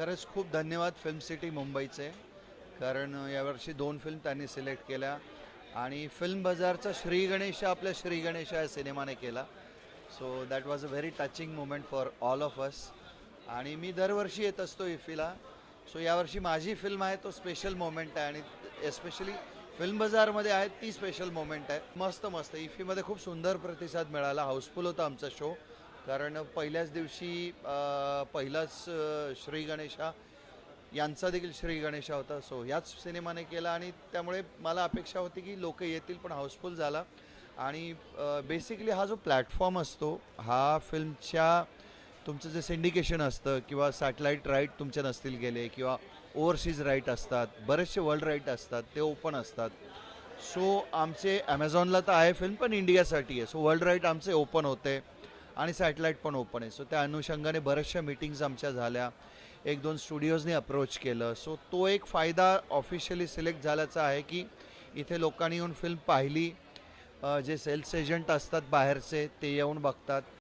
खरंच खूप धन्यवाद फिल्म सिटी मुंबईचे कारण यावर्षी दोन फिल्म त्यांनी सिलेक्ट केल्या आणि फिल्म बाजारचा श्रीगणेश आपल्या श्रीगणेश या सिनेमाने केला. So that was a very touching moment for all of us आणि मी दरवर्षी येत असतो इफीला सो यावर्षी माझी फिल्म आहे तो स्पेशल मोमेंट आहे आणि एस्पेशली फिल्म बाजारमध्ये आहे ती स्पेशल मोमेंट आहे. मस्त मस्त. इफीमध्ये खूप सुंदर प्रतिसाद मिळाला. हाऊसफुल होता आमचा शो कारण पहिल्याच दिवशी पहिलाच श्री गणेशा यांचा देखील श्री गणेशा होता. सो ह्याच सिनेमाने केला आणि त्यामुळे मला अपेक्षा होती की लोक येतील पण हाऊसफुल झाला. आणि बेसिकली हा जो प्लॅटफॉर्म असतो हा फिल्मच्या तुमचं जे सिंडिकेशन असतं किंवा सॅटेलाईट राईट तुमच्या नसतील गेले किंवा ओव्हरसीज राईट असतात बरेचसे वर्ल्ड राईट असतात ते ओपन असतात. सो आमचे ॲमेझॉनला तर आहे फिल्म पण इंडियासाठी आहे. सो वर्ल्ड राईट आमचे ओपन होते. आणि सॅटेलाईट पण ओपन आहे. सो त्या अनुषंगाने बऱ्याचशा मीटिंग्स आमच्या झाल्या. एक दोन स्टुडिओजने अप्रोच केलं. सो तो एक फायदा ऑफिशियली सिलेक्ट झाल्याचा आहे की इथे लोकांनी येऊन फिल्म पाहिली. जे सेल्स एजंट असतात बाहेरचे ते येऊन बघतात.